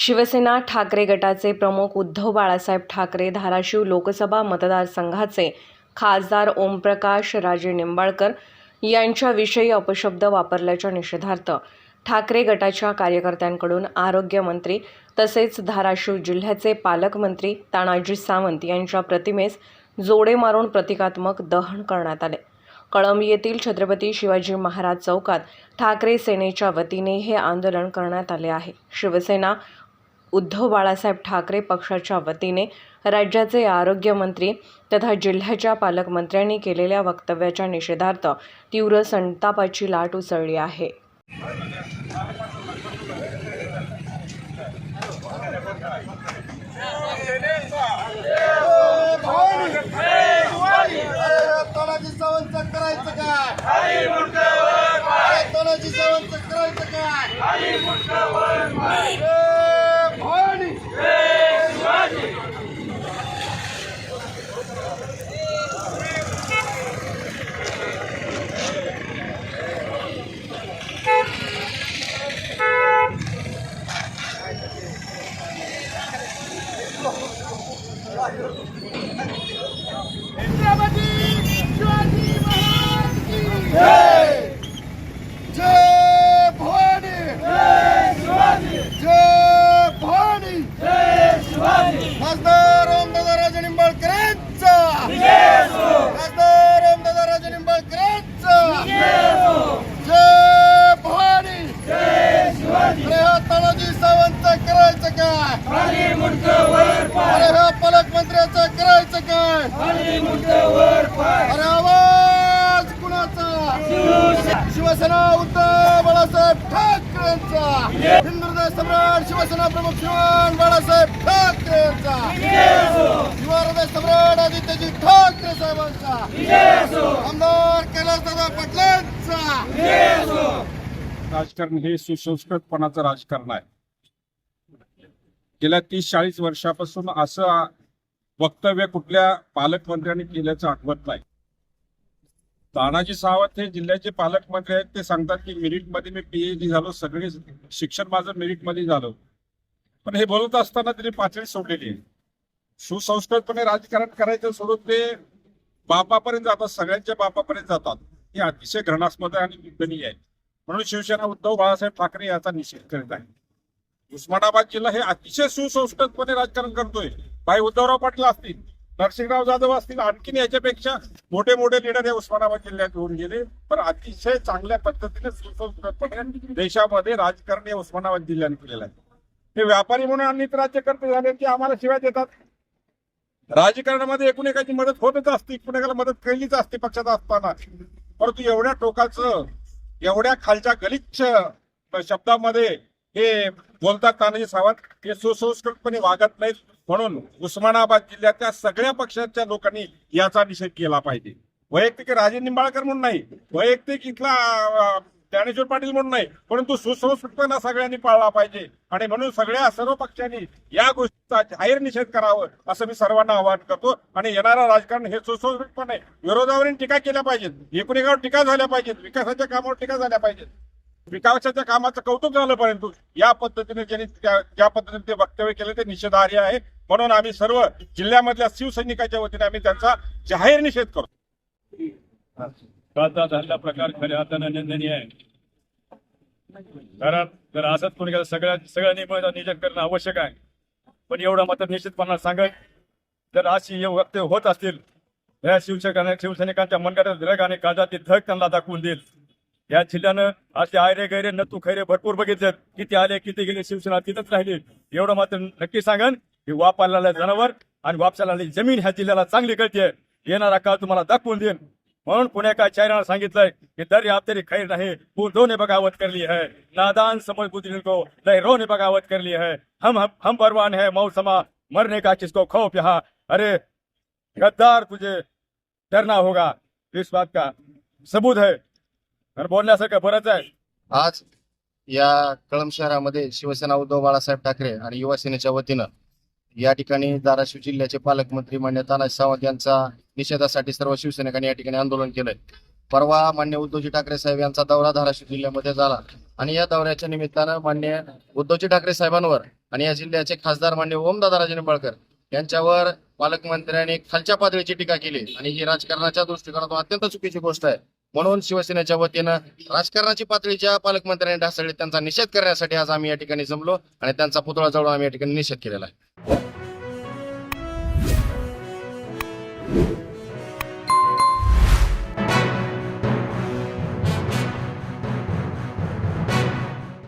शिवसेना ठाकरे गटाचे प्रमुख उद्धव बाळासाहेब ठाकरे धाराशिव लोकसभा मतदारसंघाचे खासदार ओमप्रकाश राजे निंबाळकर यांच्याविषयी अपशब्द वापरल्याच्या निषेधार्थ ठाकरे गटाच्या कार्यकर्त्यांकडून आरोग्यमंत्री तसेच धाराशिव जिल्ह्याचे पालकमंत्री तानाजी सावंत यांच्या प्रतिमेस जोडे मारून प्रतिकात्मक दहन करण्यात आले. कळंब येथील छत्रपती शिवाजी महाराज चौकात ठाकरे सेनेच्या वतीने हे आंदोलन करण्यात आले आहे. शिवसेना उद्धव बाळासाहेब ठाकरे पक्षाच्या वतीने राज्याचे आरोग्यमंत्री तथा जिल्ह्याच्या पालकमंत्र्यांनी केलेल्या वक्तव्याच्या निषेधार्थ तीव्र संतापाची लाट उसळली आहे तोडाची सावंत करायचं काय तोडाची सावंत करायचं काय ए, भवानी छत्रपती शिवाजी महाराज की जय जय भवानी जय शिवाजी जय भवानी जय शिवाजी खासदार ओमदादा राजे निंबाळकरांचा. खासदार ओमदादा राजे निंबाळकरांचा. जय भवानी. अरे हा तानाजी सावंत करायचं काय? अरे हा पालकमंत्र्याचं करायचं काय? अरे आवाज कुणाचा? शिवसेना उद्धव बाळासाहेब ठाकरेंचा. सम्राट शिवसेना प्रमुख शिवान बाळासाहेब ठाकरेंचा. युवा हृदय सम्राट आदित्यजी ठाकरे साहेबांचा. आमदार कैलासदादा पाटलांचा. राजकारण हे सुसंस्कृतपणाचं राजकारण आहे. गेल्या तीस चाळीस वर्षापासून असं वक्तव्य कुठल्या पालकमंत्र्यांनी केल्याचं आठवत नाही. तानाजी सावंत हे जिल्ह्याचे पालकमंत्री आहेत. ते सांगतात की मेरिटमध्ये मी पीएचडी झालो. सगळे शिक्षण माझं मेरिटमध्ये झालं. पण हे बोलत असताना त्यांनी पातळी सोडलेली आहे सुसंस्कृतपणे राजकारण करायचं सोडून ते बापापर्यंत जातात. सगळ्यांच्या बापापर्यंत जातात. हे अतिशय घृणास्पद आणि निंदनीय आहे. म्हणून शिवसेना उद्धव बाळासाहेब ठाकरे याचा निषेध करीत आहे. उस्मानाबाद जिल्हा हे अतिशय सुसंस्कृतपणे राजकारण करतोय. भाई उद्धवराव पाटील असतील. नरसिंहराव जाधव असतील आणखीन याच्यापेक्षा मोठे मोठे लिडर हे उस्मानाबाद जिल्ह्यात होऊन गेले. पण अतिशय चांगल्या पद्धतीने सुसंस्कृतपणे देशामध्ये राजकारण हे उस्मानाबाद जिल्ह्याने केलेलं आहे. हे व्यापारी म्हणून अनेक राज्यकर्ते झाले की आम्हाला शिवाय देतात. राजकारणामध्ये एकूण एकाची मदत होतच असते एकूण एकाला मदत केलीच असते पक्षात असताना. परंतु एवढ्या टोकाचं एवढ्या खालच्या गलिच्छ शब्दामध्ये हे बोलतात तानाजी सावंत हे सुसंस्कृतपणे वागत नाहीत. म्हणून उस्मानाबाद जिल्ह्यातल्या सगळ्या पक्षाच्या लोकांनी याचा निषेध केला पाहिजे. वैयक्तिक राजे निंबाळकर म्हणून नाही वैयक्तिक इथला ज्ञानेश्वर पाटील म्हणून नाही परंतु सुसंस्कृतपणा सगळ्यांनी पाळला पाहिजे. आणि म्हणून सगळ्या सर्व पक्षांनी या गोष्टीचा जाहीर निषेध करावं असं मी सर्वांना आवाहन करतो. आणि येणारं राजकारण हे सुसंस्कृतपणे विरोधावरील टीका केल्या पाहिजेत. एकूण टीका झाल्या पाहिजेत. विकासाच्या कामावर टीका झाल्या पाहिजेत. विकासाच्या कामाचं कौतुक झालं परंतु या पद्धतीने ज्यांनी ज्या पद्धतीने ते वक्तव्य केले ते निषेधार्ह आहे. म्हणून आम्ही सर्व जिल्ह्यामधल्या शिवसैनिकाच्या वतीने आम्ही त्यांचा जाहीर निषेध करतो. कालचा झालेला प्रकार खऱ्या अर्थानं निंदनीय आहे. कारण जर असंच कोणी केलं सगळ्या सगळ्या नियमांचं निजन करणं आवश्यक आहे. पण एवढं मात्र निश्चितपणा सांगत जर अशी हे वक्तव्य होत असतील या शिवसेना शिवसैनिकांच्या मनगटात धग आणि काळजात धग त्यांना दाखवून देईल. या जिल्ह्यानं असे आयरे गैरे नतू खैरे भरपूर बघितलेत. किती आले किती गेले शिवसेना तिथंच राहिली. एवढं मात्र नक्की सांगन की वापरलेला जनावर आणि वापसाला जमीन ह्या जिल्ह्याला चांगली कळते येणारा काळ तुम्हाला दाखवून देईन. म्हणून पुणे काय शायरानं सांगितलंय की दर आप तरी खैर नाही बूंदों ने बगावत करली है नादान समझ बुद्धी को लहरों ने बगावत करली है हम हम, हम परवान है मौसमा मरने का किसको खौफ यहाँ? अरे गद्दार तुझे डरना होगा. इस बात का सबूत है. बोलण्यासारखं बरंच आहे. आज या कळम शहरामध्ये शिवसेना उद्धव बाळासाहेब ठाकरे आणि युवा सेनेच्या वतीनं या ठिकाणी धाराशिव जिल्ह्याचे पालकमंत्री मान्य तानाजी सावंत यांचा निषेधासाठी सर्व शिवसैनिकांनी या ठिकाणी आंदोलन केलंय. परवा मान्य उद्धवजी ठाकरे साहेब यांचा दौरा धाराशिव जिल्ह्यामध्ये झाला. आणि या दौऱ्याच्या निमित्तानं मान्य उद्धवजी ठाकरे साहेबांवर आणि या जिल्ह्याचे खासदार मान्य ओमदादा राजे निंबाळकर यांच्यावर पालकमंत्र्यांनी खालच्या पातळीची टीका केली. आणि ही राजकारणाच्या दृष्टिकोनातून अत्यंत चुकीची गोष्ट आहे. म्हणून शिवसेनेच्या वतीनं राजकारणाची पातळी ज्या पालकमंत्र्यांनी ढासळली त्यांचा निषेध करण्यासाठी आज आम्ही या ठिकाणी जमलो आणि त्यांचा पुतळा जवळ आम्ही या ठिकाणी निषेध केलेला आहे.